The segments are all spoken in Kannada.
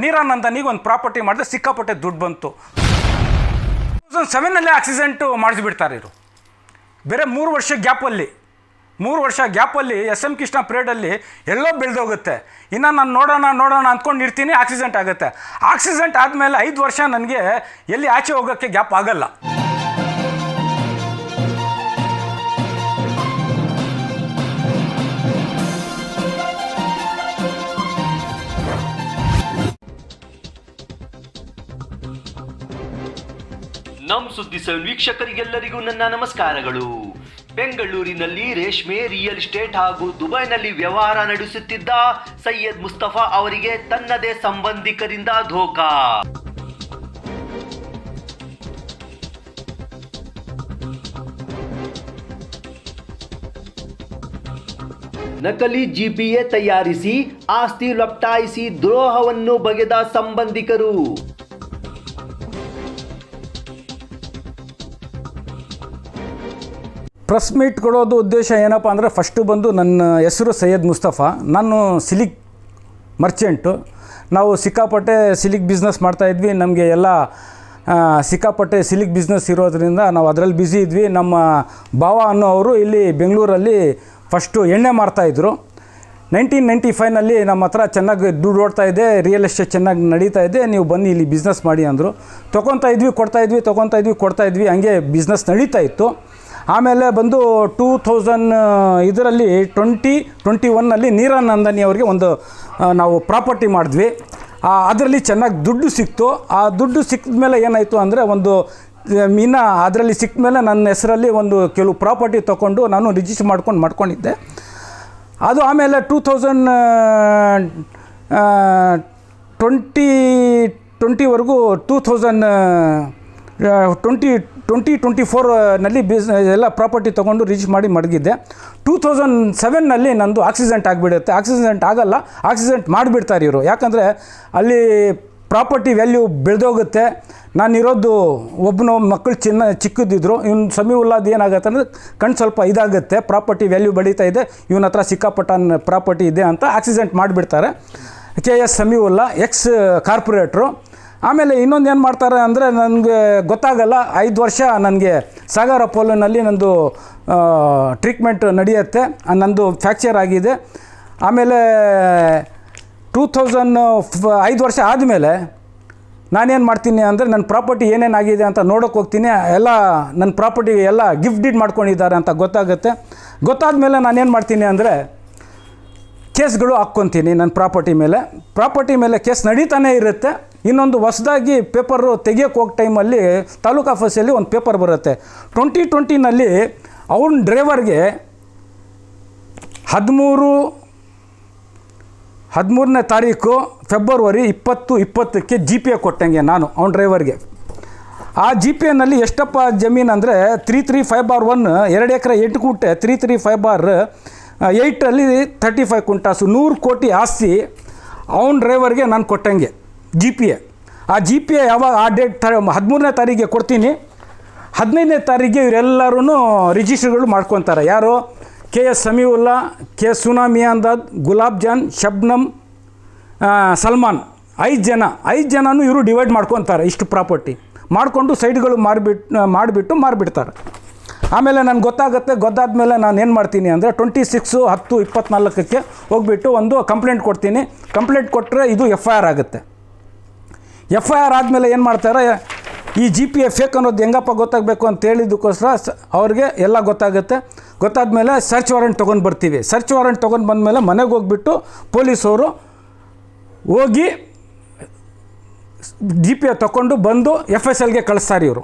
ನೀರಾನಂದನಿಗೆ ಒಂದು ಪ್ರಾಪರ್ಟಿ ಮಾಡಿದ್ರೆ ಸಿಕ್ಕಾಪಟ್ಟೆ ದುಡ್ಡು ಬಂತು. ಟೂ ತೌಸಂಡ್ ಸೆವೆನಲ್ಲಿ ಆಕ್ಸಿಡೆಂಟು ಮಾಡಿಸ್ಬಿಡ್ತಾರೆ ಇವರು. ಬೇರೆ ಮೂರು ವರ್ಷ ಗ್ಯಾಪಲ್ಲಿ ಮೂರು ವರ್ಷ ಗ್ಯಾಪಲ್ಲಿ ಎಸ್ ಎಂ ಕೃಷ್ಣ ಪ್ರೇಡಲ್ಲಿ ಎಲ್ಲೋ ಬೆಳೆದೋಗುತ್ತೆ. ಇನ್ನು ನಾನು ನೋಡೋಣ ನೋಡೋಣ ಅಂದ್ಕೊಂಡು ಇರ್ತೀನಿ ಆಕ್ಸಿಡೆಂಟ್ ಆಗುತ್ತೆ. ಆಕ್ಸಿಡೆಂಟ್ ಆದಮೇಲೆ ಐದು ವರ್ಷ ನನಗೆ ಎಲ್ಲಿ ಆಚೆ ಹೋಗೋಕ್ಕೆ ಗ್ಯಾಪ್ ಆಗಲ್ಲ. ಸುದ್ದಿ ಸೆವೆನ್ ವೀಕ್ಷಕರಿಗೆಲ್ಲರಿಗೂ ನನ್ನ ನಮಸ್ಕಾರಗಳು. ಬೆಂಗಳೂರಿನಲ್ಲಿ ರೇಷ್ಮೆ ರಿಯಲ್ ಎಸ್ಟೇಟ್ ಹಾಗೂ ದುಬೈನಲ್ಲಿ ವ್ಯವಹಾರ ನಡೆಸುತ್ತಿದ್ದ ಸೈಯದ್ ಮುಸ್ತಫಾ ಅವರಿಗೆ ತನ್ನದೇ ಸಂಬಂಧಿಕರಿಂದ ಧೋಕಾ. ನಕಲಿ ಜಿಪಿಎ ತಯಾರಿಸಿ, ಆಸ್ತಿ ಲಪ್ಟಾಯಿಸಿ ದ್ರೋಹವನ್ನು ಬಗೆದ ಸಂಬಂಧಿಕರು. ಪ್ರೆಸ್ ಮೀಟ್ ಕೊಡೋದು ಉದ್ದೇಶ ಏನಪ್ಪ ಅಂದರೆ ಫಸ್ಟು ಬಂದು ನನ್ನ ಹೆಸರು ಸೈಯದ್ ಮುಸ್ತಫಾ. ನಾನು ಸಿಲಿಕ್ ಮರ್ಚೆಂಟು ನಾವು ಸಿಕ್ಕಾಪಟ್ಟೆ ಸಿಲಿಕ್ ಬಿಸ್ನೆಸ್ ಮಾಡ್ತಾಯಿದ್ವಿ ನಮಗೆ ಎಲ್ಲ ಸಿಕ್ಕಾಪಟ್ಟೆ ಸಿಲಿಕ್ ಬಿಸ್ನೆಸ್ ಇರೋದ್ರಿಂದ ನಾವು ಅದರಲ್ಲಿ ಬ್ಯುಸಿ ಇದ್ವಿ. ನಮ್ಮ ಭಾವ ಅನ್ನೋವರು ಇಲ್ಲಿ ಬೆಂಗಳೂರಲ್ಲಿ ಫಸ್ಟು ಎಣ್ಣೆ ಮಾರ್ತಾಯಿದ್ರು ನೈನ್ಟೀನ್ ನೈಂಟಿ ಫೈವ್ನಲ್ಲಿ ನಮ್ಮ ಹತ್ರ ಚೆನ್ನಾಗಿ ದುಡ್ಡು ಓಡ್ತಾ ಇದೆ. ರಿಯಲ್ ಎಸ್ಟೇಟ್ ಚೆನ್ನಾಗಿ ನಡೀತಾ ಇದೆ. ನೀವು ಬನ್ನಿ ಇಲ್ಲಿ ಬಿಸ್ನೆಸ್ ಮಾಡಿ ಅಂದರು. ತೊಗೊತಾ ಇದ್ವಿ, ಕೊಡ್ತಾ ಇದ್ವಿ, ತೊಗೊತಾ ಇದ್ವಿ, ಕೊಡ್ತಾ ಇದ್ವಿ. ಹಂಗೆ ಬಿಸ್ನೆಸ್ ನಡೀತಾ ಇತ್ತು. ಆಮೇಲೆ ಬಂದು ಟೂ ಥೌಸಂಡ್ ಇದರಲ್ಲಿ ಟ್ವೆಂಟಿ ಟ್ವೆಂಟಿ ಒನ್ನಲ್ಲಿ ನೀರಾನಂದನಿ ಅವರಿಗೆ ಒಂದು ನಾವು ಪ್ರಾಪರ್ಟಿ ಮಾಡಿದ್ವಿ. ಅದರಲ್ಲಿ ಚೆನ್ನಾಗಿ ದುಡ್ಡು ಸಿಕ್ತು. ಆ ದುಡ್ಡು ಸಿಕ್ಕಿದ ಮೇಲೆ ಏನಾಯಿತು ಅಂದರೆ ಒಂದು ಮೀನ ಅದರಲ್ಲಿ ಸಿಕ್ಕ ಮೇಲೆ ನನ್ನ ಹೆಸರಲ್ಲಿ ಒಂದು ಕೆಲವು ಪ್ರಾಪರ್ಟಿ ತೊಗೊಂಡು ನಾನು ರಿಜಿಸ್ಟರ್ ಮಾಡ್ಕೊಂಡು ಮಾಡ್ಕೊಂಡಿದ್ದೆ. ಅದು ಆಮೇಲೆ two thousand twenty, ಟ್ವೆಂಟಿವರೆಗೂ two thousand twenty twenty twenty ಫೋರ್ನಲ್ಲಿ ಬಿಸ್ ಎಲ್ಲ ಪ್ರಾಪರ್ಟಿ ತೊಗೊಂಡು ರೀಚ್ ಮಾಡಿ ಮಡಗಿದ್ದೆ. ಟೂ ತೌಸಂಡ್ ಸೆವೆನ್ನಲ್ಲಿ ನಂದು ಆಕ್ಸಿಡೆಂಟ್ ಆಗಿಬಿಡುತ್ತೆ. ಆಕ್ಸಿಡೆಂಟ್ ಆಗಲ್ಲ ಆಕ್ಸಿಡೆಂಟ್ ಮಾಡಿಬಿಡ್ತಾರೆ ಇವರು. ಯಾಕಂದರೆ ಅಲ್ಲಿ ಪ್ರಾಪರ್ಟಿ ವ್ಯಾಲ್ಯೂ ಬೆಳೆದೋಗುತ್ತೆ. ನಾನಿರೋದು ಒಬ್ಬನು ಮಕ್ಕಳು ಚಿನ್ನ, ಚಿಕ್ಕದಿದ್ರು. ಇವ್ನು ಸಮೀವುಲ್ಲಾದ ಏನಾಗುತ್ತೆ ಅಂದರೆ ಕಣ್ಣು ಸ್ವಲ್ಪ ಇದಾಗುತ್ತೆ. ಪ್ರಾಪರ್ಟಿ ವ್ಯಾಲ್ಯೂ ಬೆಳೀತಾ ಇದೆ. ಇವನ ಹತ್ರ ಸಿಕ್ಕಾಪಟ್ಟ ಪ್ರಾಪರ್ಟಿ ಇದೆ ಅಂತ ಆಕ್ಸಿಡೆಂಟ್ ಮಾಡಿಬಿಡ್ತಾರೆ. ಕೆ ಎಸ್ ಸಮೀವುಲ್ಲಾ ಎಕ್ಸ್ ಕಾರ್ಪೊರೇಟ್ರು ಆಮೇಲೆ ಇನ್ನೊಂದು ಏನು ಮಾಡ್ತಾರೆ ಅಂದರೆ ನನಗೆ ಗೊತ್ತಾಗಲ್ಲ, ಐದು ವರ್ಷ ನನಗೆ ಸಾಗರ ಅಪೋಲೋನಲ್ಲಿ ನಂದು ಟ್ರೀಟ್ಮೆಂಟ್ ನಡೆಯುತ್ತೆ, ನಂದು ಫ್ಯಾಕ್ಚರ್ ಆಗಿದೆ. ಆಮೇಲೆ ಟೂ ತೌಸಂಡ್ ಐದು ವರ್ಷ ಆದಮೇಲೆ ನಾನೇನು ಮಾಡ್ತೀನಿ ಅಂದರೆ ನನ್ನ ಪ್ರಾಪರ್ಟಿ ಏನೇನು ಆಗಿದೆ ಅಂತ ನೋಡೋಕೆ ಹೋಗ್ತೀನಿ, ಎಲ್ಲ ನನ್ನ ಪ್ರಾಪರ್ಟಿ ಎಲ್ಲ ಗಿಫ್ಟ್ ಡೀಡ್ ಮಾಡ್ಕೊಂಡಿದ್ದಾರೆ ಅಂತ ಗೊತ್ತಾಗುತ್ತೆ. ಗೊತ್ತಾದ ಮೇಲೆ ನಾನೇನು ಮಾಡ್ತೀನಿ ಅಂದರೆ ಕೇಸ್ಗಳು ಹಾಕ್ಕೊತೀನಿ ನನ್ನ ಪ್ರಾಪರ್ಟಿ ಮೇಲೆ. ಪ್ರಾಪರ್ಟಿ ಮೇಲೆ ಕೇಸ್ ನಡೀತಾನೆ ಇರುತ್ತೆ. ಇನ್ನೊಂದು ಹೊಸದಾಗಿ ಪೇಪರು ತೆಗಿಯೋಕೆ ಹೋಗೋ ಟೈಮಲ್ಲಿ ತಾಲೂಕು ಆಫೀಸಲ್ಲಿ ಒಂದು ಪೇಪರ್ ಬರುತ್ತೆ. ಟ್ವೆಂಟಿ ಟ್ವೆಂಟಿನಲ್ಲಿ ಅವನ ಡ್ರೈವರ್ಗೆ ಹದಿಮೂರು, ಹದಿಮೂರನೇ ತಾರೀಕು ಫೆಬ್ರವರಿ ಇಪ್ಪತ್ತು ಇಪ್ಪತ್ತಕ್ಕೆ ಜಿ ಪಿ ಎ ಕೊಟ್ಟಂಗೆ ನಾನು ಅವ್ನ ಡ್ರೈವರ್ಗೆ. ಆ ಜಿ ಪಿ ಎನಲ್ಲಿ ಎಷ್ಟಪ್ಪ ಜಮೀನು ಅಂದರೆ three three five bar one ಎರಡು ಎಕರೆ ಎಂಟು ಕುಂಟೆ ತ್ರೀ ತ್ರೀ ಫೈವ್ ಬಾರ್ ಏಯ್ಟಲ್ಲಿ ತರ್ಟಿ ಫೈವ್ ಕುಂಟಾಸು ನೂರು ಕೋಟಿ ಆಸ್ತಿ ಅವ್ನ ಡ್ರೈವರ್ಗೆ ನಾನು ಕೊಟ್ಟಂಗೆ. ಜಿ ಪಿ ಎ ಆ ಜಿ ಪಿ ಎ ಯಾವಾಗ ಆ ಡೇಟ್ ತ, ಹದಿಮೂರನೇ ತಾರೀಕಿಗೆ ಕೊಡ್ತೀನಿ. ಹದಿನೈದನೇ ತಾರೀಕಿಗೆ ಇವರೆಲ್ಲರೂ ರಿಜಿಸ್ಟರ್ಗಳು ಮಾಡ್ಕೊತಾರೆ. ಯಾರು? K S Samiulla, K S tsunami ಅಂದಾದ್ ಗುಲಾಬ್ ಜಾನ್, ಶಬ್ನಮ್ ಸಲ್ಮಾನ್. ಐದು ಜನ. ಐದು ಜನನೂ ಇವರು ಡಿವೈಡ್ ಮಾಡ್ಕೊತಾರೆ ಇಷ್ಟು ಪ್ರಾಪರ್ಟಿ ಮಾಡಿಕೊಂಡು ಸೈಡ್ಗಳು ಮಾರಿಬಿಟ್ಟು ಮಾಡಿಬಿಟ್ಟು ಮಾರಿಬಿಡ್ತಾರೆ. ಆಮೇಲೆ ನನಗೆ ಗೊತ್ತಾಗುತ್ತೆ, ಗೊತ್ತಾದ್ಮೇಲೆ ನಾನು ಏನು ಮಾಡ್ತೀನಿ ಅಂದರೆ ಟ್ವೆಂಟಿ ಸಿಕ್ಸು ಹತ್ತು, ಇಪ್ಪತ್ನಾಲ್ಕಕ್ಕೆ ಹೋಗ್ಬಿಟ್ಟು ಒಂದು ಕಂಪ್ಲೇಂಟ್ ಕೊಡ್ತೀನಿ. ಕಂಪ್ಲೇಂಟ್ ಕೊಟ್ಟರೆ ಇದು ಎಫ್ ಐ ಆರ್ ಆಗುತ್ತೆ. ಎಫ್ ಐ ಆರ್ ಆದಮೇಲೆ ಏನು ಮಾಡ್ತಾರೆ? ಈ ಜಿ ಪಿ ಎಫ್ ಫೇಕ್ ಅನ್ನೋದು ಹೆಂಗಪ್ಪ ಗೊತ್ತಾಗಬೇಕು ಅಂತ ಹೇಳಿದ್ದಕ್ಕೋಸ್ಕರ ಅವ್ರಿಗೆ ಎಲ್ಲ ಗೊತ್ತಾಗುತ್ತೆ. ಗೊತ್ತಾದಮೇಲೆ ಸರ್ಚ್ ವಾರೆಂಟ್ ತೊಗೊಂಡು ಬರ್ತೀವಿ. ಸರ್ಚ್ ವಾರೆಂಟ್ ತೊಗೊಂಡು ಬಂದಮೇಲೆ ಮನೆಗೆ ಹೋಗ್ಬಿಟ್ಟು ಪೊಲೀಸವರು ಹೋಗಿ ಜಿ ಪಿ ಎ ತೊಗೊಂಡು ಬಂದು ಎಫ್ ಎಸ್ ಎಲ್ಗೆ ಕಳಿಸ್ತಾರೆ ಇವರು.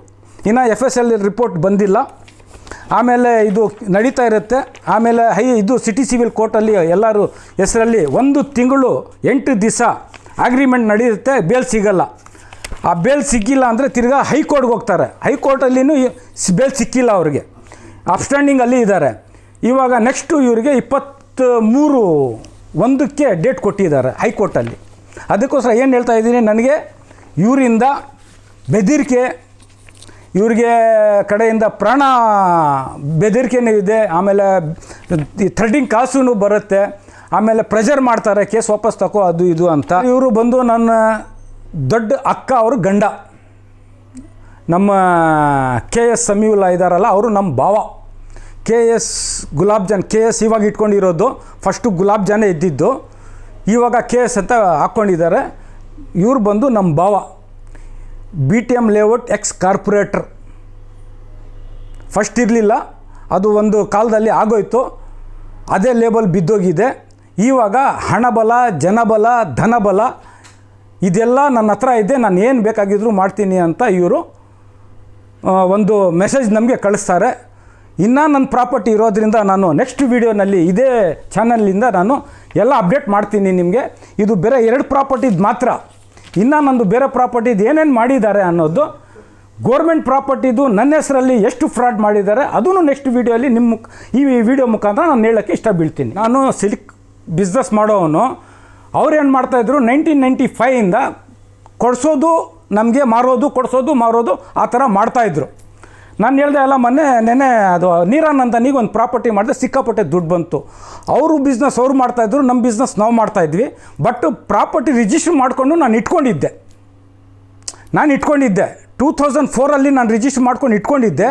ಇನ್ನು ಎಫ್ ಎಸ್ ಎಲ್ ರಿಪೋರ್ಟ್ ಬಂದಿಲ್ಲ. ಆಮೇಲೆ ಇದು ನಡೀತಾ ಇರುತ್ತೆ. ಆಮೇಲೆ ಹೈ, ಇದು ಸಿಟಿ ಸಿವಿಲ್ ಕೋರ್ಟಲ್ಲಿ ಎಲ್ಲರೂ ಹೆಸರಲ್ಲಿ ಒಂದು ತಿಂಗಳು ಎಂಟು ದಿವಸ ಅಗ್ರಿಮೆಂಟ್ ನಡೆಯುತ್ತೆ ಬೇಲ್ ಸಿಗಲ್ಲ. ಆ ಬೇಲ್ ಸಿಕ್ಕಿಲ್ಲ ಅಂದರೆ ತಿರ್ಗಾ ಹೈಕೋರ್ಟ್ಗೆ ಹೋಗ್ತಾರೆ. ಹೈಕೋರ್ಟಲ್ಲಿನೂ ಬೇಲ್ ಸಿಕ್ಕಿಲ್ಲ ಅವ್ರಿಗೆ. ಅಪ್ಸ್ಟ್ಯಾಂಡಿಂಗ್ ಅಲ್ಲಿ ಇದ್ದಾರೆ. ಇವಾಗ ನೆಕ್ಸ್ಟು ಇವರಿಗೆ ಇಪ್ಪತ್ತ್ ಮೂರು ಒಂದಕ್ಕೆ ಡೇಟ್ ಕೊಟ್ಟಿದ್ದಾರೆ ಹೈಕೋರ್ಟಲ್ಲಿ. ಅದಕ್ಕೋಸ್ಕರ ಏನು ಹೇಳ್ತಾ ಇದ್ದೀನಿ, ನನಗೆ ಇವರಿಂದ ಬೆದರಿಕೆ, ಇವ್ರಿಗೆ ಕಡೆಯಿಂದ ಪ್ರಾಣ ಬೆದರಿಕೆನೂ ಇದೆ, ಆಮೇಲೆ ಥ್ರೆಡಿಂಗ್ ಕಾಸೂ ಬರುತ್ತೆ. ಆಮೇಲೆ ಪ್ರೆಷರ್ ಮಾಡ್ತಾರೆ, ಕೇಸ್ ವಾಪಸ್ ತಗೋ ಅದು ಇದು ಅಂತ. ಇವರು ಬಂದು ನನ್ನ ದೊಡ್ಡ ಅಕ್ಕ ಅವರು ಗಂಡ. ನಮ್ಮ ಕೆ ಎಸ್ ಸಮೀವುಲ್ಲಾ ಇದ್ದಾರಲ್ಲ ಅವರು ನಮ್ಮ ಭಾವ. K S Gulab Jan, K S ಇವಾಗ ಇಟ್ಕೊಂಡಿರೋದು ಫಸ್ಟು ಗುಲಾಬ್ ಜಾನೇ ಇದ್ದಿದ್ದು. ಇವಾಗ ಕೆ ಎಸ್ ಅಂತ ಹಾಕ್ಕೊಂಡಿದ್ದಾರೆ. ಇವ್ರು ಬಂದು ನಮ್ಮ ಭಾವ. B T M layout ex corporator. First ಇರಲಿಲ್ಲ, ಅದು ಒಂದು ಕಾಲದಲ್ಲಿ ಆಗೋಯ್ತು. ಅದೇ ಲೇಬಲ್ ಬಿದ್ದೋಗಿದೆ. ಇವಾಗ ಹಣಬಲ, ಜನಬಲ, ಧನಬಲ, ಇದೆಲ್ಲ ನನ್ನ ಹತ್ರ ಇದೆ, ನಾನು ಏನು ಬೇಕಾಗಿದ್ದರೂ ಮಾಡ್ತೀನಿ ಅಂತ ಇವರು ಒಂದು ಮೆಸೇಜ್ ನಮಗೆ ಕಳಿಸ್ತಾರೆ. ಇನ್ನೂ ನನ್ನ ಪ್ರಾಪರ್ಟಿ ಇರೋದರಿಂದ ನಾನು ನೆಕ್ಸ್ಟ್ ವೀಡಿಯೋನಲ್ಲಿ ಇದೇ ಚಾನಲ್ನಿಂದ ನಾನು ಎಲ್ಲ ಅಪ್ಡೇಟ್ ಮಾಡ್ತೀನಿ ನಿಮಗೆ. ಇದು ಬೇರೆ ಎರಡು ಪ್ರಾಪರ್ಟಿದು ಮಾತ್ರ. ಇನ್ನೂ ನಂದು ಬೇರೆ ಪ್ರಾಪರ್ಟಿದು ಏನೇನು ಮಾಡಿದ್ದಾರೆ ಅನ್ನೋದು ಗೋರ್ಮೆಂಟ್ ಪ್ರಾಪರ್ಟಿದು ನನ್ನ ಹೆಸರಲ್ಲಿ ಎಷ್ಟು ಫ್ರಾಡ್ ಮಾಡಿದ್ದಾರೆ, ಅದನ್ನು ನೆಕ್ಸ್ಟ್ ವೀಡಿಯೋಲಿ ನಿಮ್ಮ ಈ ವಿಡಿಯೋ ಮುಖಾಂತರ ನಾನು ಹೇಳೋಕ್ಕೆ ಇಷ್ಟ ಬೀಳ್ತೀನಿ ನಾನು ಸಿಲ್ಕ್ ಬಿಸ್ನೆಸ್ ಮಾಡೋವನು ಏನು ಮಾಡ್ತಾಯಿದ್ರು ನೈನ್ಟೀನ್ ನೈಂಟಿ ಫೈಯಿಂದ ಕೊಡಿಸೋದು ನಮಗೆ ಮಾರೋದು ಕೊಡಿಸೋದು ಮಾರೋದು ಆ ಥರ ಮಾಡ್ತಾಯಿದ್ರು ನಾನು ಹೇಳಿದೆ ಅಲ್ಲ ಮೊನ್ನೆ ನೆನೆ ಅದು ನೀರಾನಂದನಿಗೆ ಒಂದು ಪ್ರಾಪರ್ಟಿ ಮಾಡಿದೆ ಸಿಕ್ಕಾಪಟ್ಟೆ ದುಡ್ಡು ಬಂತು. ಅವರು ಬಿಸ್ನೆಸ್ ಅವ್ರು ಮಾಡ್ತಾಯಿದ್ರು ನಮ್ಮ ಬಿಸ್ನೆಸ್ ನಾವು ಮಾಡ್ತಾಯಿದ್ವಿ ಬಟ್ ಪ್ರಾಪರ್ಟಿ ರಿಜಿಸ್ಟರ್ ಮಾಡಿಕೊಂಡು ನಾನು ಇಟ್ಕೊಂಡಿದ್ದೆ. ನಾನು ಇಟ್ಕೊಂಡಿದ್ದೆ. ಟೂ ತೌಸಂಡ್ ಫೋರಲ್ಲಿ ನಾನು ರಿಜಿಸ್ಟರ್ ಮಾಡ್ಕೊಂಡು ಇಟ್ಕೊಂಡಿದ್ದೆ.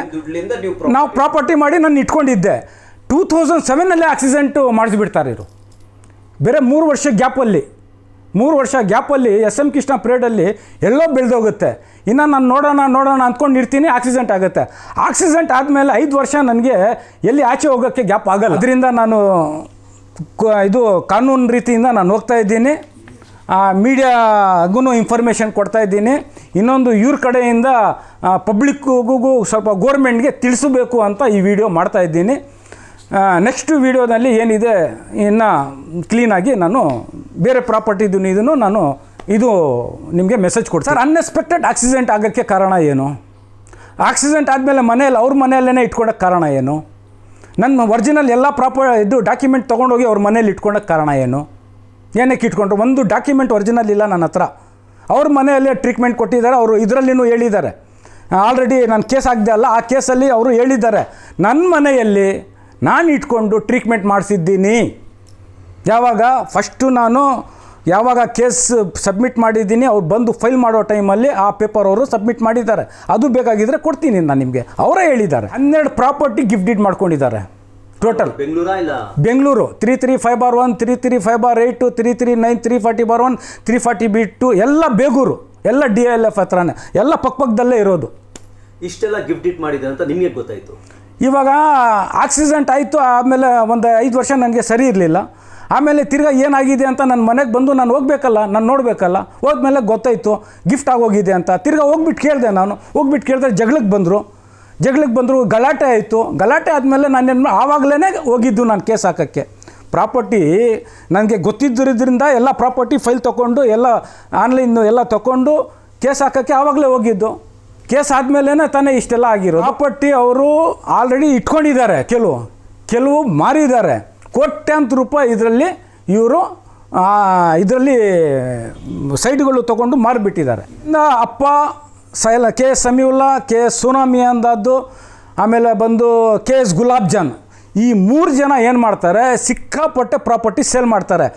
ನಾವು ಪ್ರಾಪರ್ಟಿ ಮಾಡಿ ನಾನು ಇಟ್ಕೊಂಡಿದ್ದೆ. ಟೂ ತೌಸಂಡ್ ಸೆವೆನಲ್ಲಿ ಆಕ್ಸಿಡೆಂಟು ಮಾಡಿಸ್ಬಿಡ್ತಾರೆ ಇವರು. ಬೇರೆ ಮೂರು ವರ್ಷ ಗ್ಯಾಪಲ್ಲಿ, ಮೂರು ವರ್ಷ ಗ್ಯಾಪಲ್ಲಿ ಎಸ್ ಎಂ ಕೃಷ್ಣ ಪ್ರೇಡಲ್ಲಿ ಎಲ್ಲೋ ಬೆಳೆದೋಗುತ್ತೆ. ಇನ್ನು ನಾನು ನೋಡೋಣ ನೋಡೋಣ ಅಂದ್ಕೊಂಡು ಇರ್ತೀನಿ ಆಕ್ಸಿಡೆಂಟ್ ಆಗುತ್ತೆ. ಆಕ್ಸಿಡೆಂಟ್ ಆದಮೇಲೆ ಐದು ವರ್ಷ ನನಗೆ ಎಲ್ಲಿ ಆಚೆ ಹೋಗೋಕ್ಕೆ ಗ್ಯಾಪ್ ಆಗಲ್ಲ. ಅದರಿಂದ ನಾನು ಇದು ಕಾನೂನು ರೀತಿಯಿಂದ ನಾನು ಹೋಗ್ತಾ ಇದ್ದೀನಿ. ಮೀಡಿಯಾಗೂ ಇನ್ಫಾರ್ಮೇಷನ್ ಕೊಡ್ತಾ ಇದ್ದೀನಿ. ಇನ್ನೊಂದು ಇವ್ರ ಕಡೆಯಿಂದ ಪಬ್ಲಿಕ್ಗೂ ಸ್ವಲ್ಪ ಗೋರ್ಮೆಂಟ್ಗೆ ತಿಳಿಸಬೇಕು ಅಂತ ಈ ವಿಡಿಯೋ ಮಾಡ್ತಾ ಇದ್ದೀನಿ. ನೆಕ್ಸ್ಟ್ ವೀಡಿಯೋದಲ್ಲಿ ಏನಿದೆ, ಇನ್ನು ಕ್ಲೀನಾಗಿ ನಾನು ಬೇರೆ ಪ್ರಾಪರ್ಟಿದು ಇದನ್ನು ನಾನು ಇದು ನಿಮಗೆ ಮೆಸೇಜ್ ಕೊಡ್ತೀನಿ. ಸರ್ ಅನ್ಎಕ್ಸ್ಪೆಕ್ಟೆಡ್ ಆಕ್ಸಿಡೆಂಟ್ ಆಗೋಕ್ಕೆ ಕಾರಣ ಏನು? ಆಕ್ಸಿಡೆಂಟ್ ಆದಮೇಲೆ ಮನೆಯಲ್ಲಿ, ಅವ್ರ ಮನೆಯಲ್ಲೇ ಇಟ್ಕೊಳಕ್ಕೆ ಕಾರಣ ಏನು? ನನ್ನ ಒರಿಜಿನಲ್ ಎಲ್ಲ ಪ್ರಾಪರ್ ಇದು ಡಾಕ್ಯುಮೆಂಟ್ ತೊಗೊಂಡೋಗಿ ಅವ್ರ ಮನೇಲಿ ಇಟ್ಕೊಳಕ್ಕೆ ಕಾರಣ ಏನು? ಏನಕ್ಕೆ ಇಟ್ಕೊಂಡ್ರು? ಒಂದು ಡಾಕ್ಯುಮೆಂಟ್ ಒರಿಜಿನಲ್ ಇಲ್ಲ ನನ್ನ ಹತ್ರ. ಅವ್ರ ಮನೆಯಲ್ಲೇ ಟ್ರೀಟ್ಮೆಂಟ್ ಕೊಟ್ಟಿದ್ದಾರೆ, ಅವರು ಇದರಲ್ಲಿನೂ ಹೇಳಿದ್ದಾರೆ. ಆಲ್ರೆಡಿ ನಾನು ಕೇಸ್ ಆಗಿದೆ ಅಲ್ಲ, ಆ ಕೇಸಲ್ಲಿ ಅವರು ಹೇಳಿದ್ದಾರೆ. ನನ್ನ ಮನೆಯಲ್ಲಿ ನಾನು ಇಟ್ಕೊಂಡು ಟ್ರೀಟ್ಮೆಂಟ್ ಮಾಡಿಸಿದ್ದೀನಿ. ಯಾವಾಗ? ಫಸ್ಟು ನಾನು ಯಾವಾಗ ಕೇಸ್ ಸಬ್ಮಿಟ್ ಮಾಡಿದ್ದೀನಿ ಅವ್ರು ಬಂದು ಫೈಲ್ ಮಾಡೋ ಟೈಮಲ್ಲಿ ಆ ಪೇಪರ್ ಅವರು ಸಬ್ಮಿಟ್ ಮಾಡಿದ್ದಾರೆ. ಅದು ಬೇಕಾಗಿದ್ದರೆ ಕೊಡ್ತೀನಿ ನಾನು ನಿಮಗೆ. ಅವರೇ ಹೇಳಿದ್ದಾರೆ. ಹನ್ನೆರಡು ಪ್ರಾಪರ್ಟಿ ಗಿಫ್ಟ್ ಮಾಡ್ಕೊಂಡಿದ್ದಾರೆ. ಟೋಟಲ್ ಬೆಂಗಳೂರಾ ಇಲ್ಲ? Bengaluru. Three three five bar one three three five bar eight three three nine three forty bar one three forty B two ಎಲ್ಲ ಬೇಗೂರು. ಎಲ್ಲ ಡಿ ಎಲ್ ಎಫ್ ಹತ್ರನೇ. ಎಲ್ಲ ಪಕ್ಕಪಕ್ಕದಲ್ಲೇ ಇರೋದು. ಇಷ್ಟೆಲ್ಲ ಗಿಫ್ಟ್ ಇಟ್ ಮಾಡಿದೆ ಅಂತ ನಿಮಗೆ ಗೊತ್ತಾಯ್ತು? ಇವಾಗ ಆಕ್ಸಿಡೆಂಟ್ ಆಯಿತು, ಆಮೇಲೆ ಒಂದು ಐದು ವರ್ಷ ನನಗೆ ಸರಿ ಇರಲಿಲ್ಲ. ಆಮೇಲೆ ತಿರ್ಗಾ ಏನಾಗಿದೆ ಅಂತ ನನ್ನ ಮನೆಗೆ ಬಂದು ನಾನು ಹೋಗ್ಬೇಕಲ್ಲ, ನಾನು ನೋಡಬೇಕಲ್ಲ, ಹೋದ್ಮೇಲೆ ಗೊತ್ತಾಯಿತು ಗಿಫ್ಟ್ ಆಗೋಗಿದೆ ಅಂತ. ತಿರ್ಗಾ ಹೋಗ್ಬಿಟ್ಟು ಕೇಳಿದೆ ನಾನು ಹೋಗ್ಬಿಟ್ಟು ಕೇಳಿದ್ರೆ ಜಗಳಕ್ಕೆ ಬಂದರು. ಜಗಳಕ್ಕೆ ಬಂದರು, ಗಲಾಟೆ ಆಯಿತು. ಗಲಾಟೆ ಆದಮೇಲೆ ನಾನೇನು ಆವಾಗಲೇ ಹೋಗಿದ್ದು ನಾನು ಕೇಸ್ ಹಾಕೋಕ್ಕೆ. ಪ್ರಾಪರ್ಟಿ ನನಗೆ ಗೊತ್ತಿದ್ದರಿಂದ ಎಲ್ಲ ಪ್ರಾಪರ್ಟಿ ಫೈಲ್ ತೊಗೊಂಡು ಎಲ್ಲ ಆನ್ಲೈನ್ ಎಲ್ಲ ತೊಗೊಂಡು ಕೇಸ್ ಹಾಕೋಕ್ಕೆ ಆವಾಗಲೇ ಹೋಗಿದ್ದು. ಕೇಸ್ ಆದಮೇಲೆ ತಾನೇ ಇಷ್ಟೆಲ್ಲ ಆಗಿರೋದು. ಪಟ್ಟಿ ಅವರು ಆಲ್ರೆಡಿ ಇಟ್ಕೊಂಡಿದ್ದಾರೆ, ಕೆಲವು ಕೆಲವು ಮಾರಿದ್ದಾರೆ. ಕೋಟ್ಯಾಂತರ ರೂಪಾಯಿ ಇದರಲ್ಲಿ ಇವರು ಇದರಲ್ಲಿ ಸೈಡ್ಗಳು ತಗೊಂಡು ಮಾರಿಬಿಟ್ಟಿದ್ದಾರೆ. ಅಪ್ಪ ಸೈಲ, K S Samiulla K S tsunami ಅಂದದ್ದು, ಆಮೇಲೆ ಬಂದು ಕೆ ಎಸ್ ಗುಲಾಬ್ ಜಾನ್. ಈ ಮೂರು ಜನ ಏನು ಮಾಡ್ತಾರೆ? ಸಿಕ್ಕಾಪಟ್ಟೆ ಪ್ರಾಪರ್ಟಿ ಸೇಲ್ ಮಾಡ್ತಾರೆ.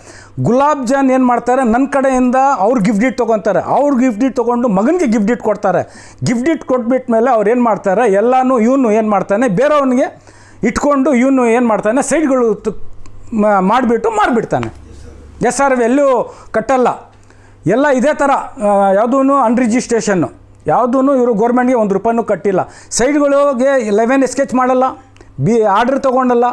ಗುಲಾಬ್ ಜಾನ್ ಏನು ಮಾಡ್ತಾರೆ? ನನ್ನ ಕಡೆಯಿಂದ ಅವ್ರು ಗಿಫ್ಟ್ ಇಟ್ ತೊಗೊತಾರೆ. ಅವ್ರು ಗಿಫ್ಟ್ ಇಟ್ ತೊಗೊಂಡು ಮಗನಿಗೆ ಗಿಫ್ಟ್ ಇಟ್ ಕೊಡ್ತಾರೆ. ಗಿಫ್ಟ್ ಇಟ್ ಕೊಟ್ಬಿಟ್ಟ ಮೇಲೆ ಅವ್ರು ಏನು ಮಾಡ್ತಾರೆ? ಎಲ್ಲಾನು ಇವನು ಏನು ಮಾಡ್ತಾನೆ? ಬೇರೆಯವನಿಗೆ ಇಟ್ಕೊಂಡು ಇವನು ಏನು ಮಾಡ್ತಾನೆ? ಸೈಡ್ಗಳು ಮಾಡಿಬಿಟ್ಟು ಮಾಡಿಬಿಡ್ತಾನೆ ಎಸ್ ಆರ್ ಎಲ್ಲೂ ಕಟ್ಟಲ್ಲ. ಎಲ್ಲ ಇದೇ ಥರ ಯಾವುದೂ ಅನ್ರಿಜಿಸ್ಟ್ರೇಷನ್ನು ಯಾವುದೂ ಇವರು ಗೌರ್ಮೆಂಟ್ಗೆ ಒಂದು ರೂಪಾಯಿನೂ ಕಟ್ಟಿಲ್ಲ. ಸೈಡ್ಗಳಿಗೆ ಲೆವೆನ್ ಸ್ಕೆಚ್ ಮಾಡಲ್ಲ. ಬಿ ಆರ್ಡ್ರ್ ತೊಗೊಂಡಲ್ಲ,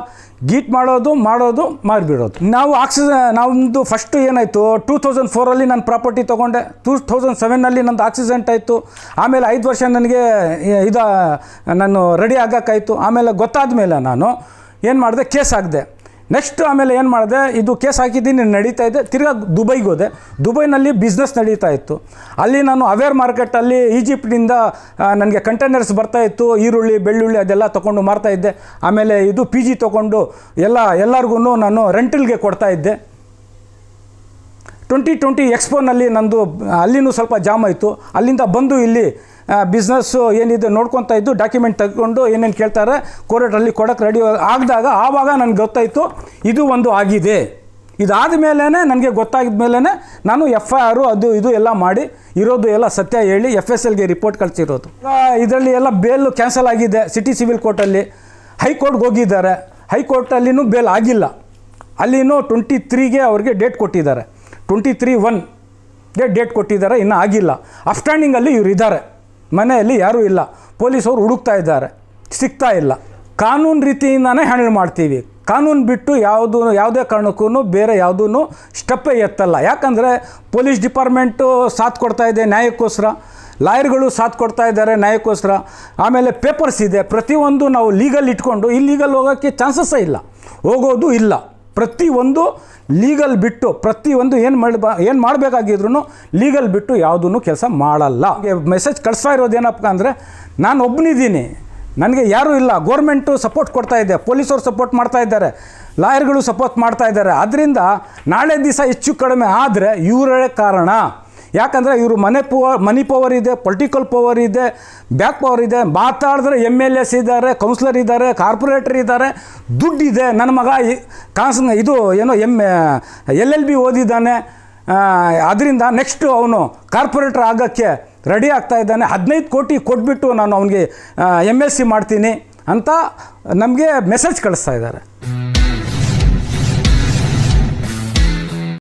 ಗೀಟ್ ಮಾಡೋದು ಮಾಡೋದು, ಮಾರಿಬಿಡೋದು. ನಾವು ಆಕ್ಸಿಜನ್ ನಮ್ಮದು ಫಸ್ಟು ಏನಾಯಿತು ಟೂ ತೌಸಂಡ್ ಫೋರಲ್ಲಿ ನಾನು ಪ್ರಾಪರ್ಟಿ ತೊಗೊಂಡೆ ಟೂ ತೌಸಂಡ್ ಸೆವೆನ್ನಲ್ಲಿ ನಂದು ಆಕ್ಸಿಡೆಂಟ್ ಆಯಿತು, ಆಮೇಲೆ ಐದು ವರ್ಷ ನನಗೆ ಇದು, ನಾನು ರೆಡಿ ಆಗೋಕ್ಕಾಯಿತು, ಆಮೇಲೆ ಗೊತ್ತಾದ ಮೇಲೆ ನಾನು ಏನು ಮಾಡಿದೆ ಕೇಸ್ ಹಾಕಿದೆ ನೆಕ್ಸ್ಟ್ ಆಮೇಲೆ ಏನು ಮಾಡಿದೆ? ಇದು ಕೇಸ್ ಹಾಕಿದ್ದೀನಿ ನಡೀತಾ ಇದೆ. ತಿರ್ಗಾ ದುಬೈಗೆ ಹೋದೆ. ದುಬೈನಲ್ಲಿ ಬಿಸ್ನೆಸ್ ನಡೀತಾ ಇತ್ತು. ಅಲ್ಲಿ ನಾನು ಅವೇರ್ ಮಾರ್ಕೆಟಲ್ಲಿ ಈಜಿಪ್ಟಿಂದ ನನಗೆ ಕಂಟೈನರ್ಸ್ ಬರ್ತಾ ಇತ್ತು. ಈರುಳ್ಳಿ, ಬೆಳ್ಳುಳ್ಳಿ ಅದೆಲ್ಲ ತೊಗೊಂಡು ಮಾರ್ತಾ ಇದ್ದೆ. ಆಮೇಲೆ ಇದು ಪಿ ಜಿ ತೊಗೊಂಡು ಎಲ್ಲ ಎಲ್ಲರಿಗೂ ನಾನು ರೆಂಟಲ್ಗೆ ಕೊಡ್ತಾ ಇದ್ದೆ. ಟ್ವೆಂಟಿ ಟ್ವೆಂಟಿ ಎಕ್ಸ್ಪೋನಲ್ಲಿ ನಂದು, ಅಲ್ಲಿನೂ ಸ್ವಲ್ಪ ಜಾಮ್ ಆಯಿತು. ಅಲ್ಲಿಂದ ಬಂದು ಇಲ್ಲಿ ಬಿಸ್ನೆಸ್ಸು ಏನಿದೆ ನೋಡ್ಕೊತಾ ಇದ್ದು ಡಾಕ್ಯುಮೆಂಟ್ ತೆಗೆದುಕೊಂಡು ಏನೇನು ಕೇಳ್ತಾರೆ ಕೋರ್ಟಲ್ಲಿ ಕೊಡೋಕ್ಕೆ ರೆಡಿ ಆಗಿದಾಗ ಆವಾಗ ನನಗೆ ಗೊತ್ತಾಯಿತು, ಇದು ಒಂದು ಆಗಿದೆ. ಇದಾದ ಮೇಲೇ ನನಗೆ ಗೊತ್ತಾಗಿದ ಮೇಲೇ ನಾನು ಎಫ್ ಐ ಆರು ಅದು ಇದು ಎಲ್ಲ ಮಾಡಿ, ಇರೋದು ಎಲ್ಲ ಸತ್ಯ ಹೇಳಿ ಎಫ್ ಎಸ್ ಎಲ್ಗೆ ರಿಪೋರ್ಟ್ ಕಳಿಸಿರೋದು. ಇದರಲ್ಲಿ ಎಲ್ಲ ಬೇಲು ಕ್ಯಾನ್ಸಲ್ ಆಗಿದೆ ಸಿಟಿ ಸಿವಿಲ್ ಕೋರ್ಟಲ್ಲಿ ಹೈಕೋರ್ಟ್ಗೆ ಹೋಗಿದ್ದಾರೆ. ಹೈಕೋರ್ಟಲ್ಲಿನೂ ಬೇಲ್ ಆಗಿಲ್ಲ. ಅಲ್ಲಿನೂ ಟ್ವೆಂಟಿ ತ್ರೀಗೆ ಅವ್ರಿಗೆ ಡೇಟ್ ಕೊಟ್ಟಿದ್ದಾರೆ. ಟ್ವೆಂಟಿ ತ್ರೀ ಒನ್ಗೆ ಡೇಟ್ ಕೊಟ್ಟಿದ್ದಾರೆ, ಇನ್ನೂ ಆಗಿಲ್ಲ. ಅಫ್ಸ್ಟ್ಯಾಂಡಿಂಗಲ್ಲಿ ಇವ್ರು ಇದ್ದಾರೆ ಮನೆಯಲ್ಲಿ ಯಾರೂ ಇಲ್ಲ. ಪೊಲೀಸವ್ರು ಹುಡುಕ್ತಾ ಇದ್ದಾರೆ. ಸಿಗ್ತಾ ಇಲ್ಲ. ಕಾನೂನು ರೀತಿಯಿಂದನೇ ಹ್ಯಾಂಡಲ್ ಮಾಡ್ತೀವಿ. ಕಾನೂನು ಬಿಟ್ಟು ಯಾವುದೂ, ಯಾವುದೇ ಕಾರಣಕ್ಕೂ ಬೇರೆ ಯಾವುದೂ ಸ್ಟೆಪ್ಪೇ ಎತ್ತಲ್ಲ. ಯಾಕಂದರೆ ಪೊಲೀಸ್ ಡಿಪಾರ್ಟ್ಮೆಂಟು ಸಾಥ್ ಕೊಡ್ತಾ ಇದೆ ನ್ಯಾಯಕ್ಕೋಸ್ಕರ. ಲಾಯರ್ಗಳು ಸಾಥ್ ಕೊಡ್ತಾ ಇದ್ದಾರೆ ನ್ಯಾಯಕ್ಕೋಸ್ಕರ. ಆಮೇಲೆ ಪೇಪರ್ಸ್ ಇದೆ. ಪ್ರತಿಯೊಂದು ನಾವು ಲೀಗಲ್ ಇಟ್ಕೊಂಡು, ಇಲ್ಲೀಗಲ್ ಹೋಗೋಕ್ಕೆ ಚಾನ್ಸಸ್ಸೇ ಇಲ್ಲ. ಹೋಗೋದು ಇಲ್ಲ. ಪ್ರತಿಯೊಂದು ಲೀಗಲ್ ಬಿಟ್ಟು ಪ್ರತಿಯೊಂದು ಏನು ಮಾಡಿ ಏನು ಮಾಡಬೇಕಾಗಿದ್ರು ಲೀಗಲ್ ಬಿಟ್ಟು ಯಾವುದೂ ಕೆಲಸ ಮಾಡಲ್ಲ. ಮೆಸೇಜ್ ಕಳಿಸ್ತಾ ಇರೋದು ಏನಪ್ಪ ಅಂದರೆ, ನಾನು ಒಬ್ಬನಿದ್ದೀನಿ ನನಗೆ ಯಾರೂ ಇಲ್ಲ ಗೋರ್ಮೆಂಟು ಸಪೋರ್ಟ್ ಕೊಡ್ತಾ ಇದೆ ಪೊಲೀಸರು ಸಪೋರ್ಟ್ ಮಾಡ್ತಾ ಇದ್ದಾರೆ ಲಾಯರ್ಗಳು ಸಪೋರ್ಟ್ ಮಾಡ್ತಾ ಇದ್ದಾರೆ. ಅದರಿಂದ ನಾಳೆ ದಿವಸ ಹೆಚ್ಚು ಕಡಿಮೆ ಆದರೆ ಇವರೇ ಕಾರಣ. ಯಾಕಂದರೆ ಇವರು ಮನೆ ಪವರ್ ಮನಿ ಪವರ್ ಇದೆ ಪೊಲಿಟಿಕಲ್ ಪವರ್ ಇದೆ ಬ್ಯಾಕ್ ಪವರ್ ಇದೆ. ಮಾತಾಡಿದ್ರೆ ಎಂ ಎಲ್ ಎಸ್ ಇದ್ದಾರೆ ಕೌನ್ಸಿಲರ್ ಇದ್ದಾರೆ ಕಾರ್ಪೊರೇಟರ್ ಇದ್ದಾರೆ. ದುಡ್ಡಿದೆ. ನನ್ನ ಮಗ ಕಾನ್ಸ್ ಇದು ಏನೋ ಎಂ ಎಲ್ ಎಲ್ ಬಿ ಓದಿದ್ದಾನೆ. ಅದರಿಂದ ನೆಕ್ಸ್ಟು ಅವನು ಕಾರ್ಪೊರೇಟರ್ ಆಗೋಕ್ಕೆ ರೆಡಿ ಆಗ್ತಾ ಇದ್ದಾನೆ. ಹದಿನೈದು ಕೋಟಿ ಕೊಟ್ಬಿಟ್ಟು ನಾನು ಅವನಿಗೆ ಎಂ ಎಸ್ ಸಿ ಮಾಡ್ತೀನಿ ಅಂತ ನಮಗೆ ಮೆಸೇಜ್ ಕಳಿಸ್ತಾ ಇದ್ದಾರೆ.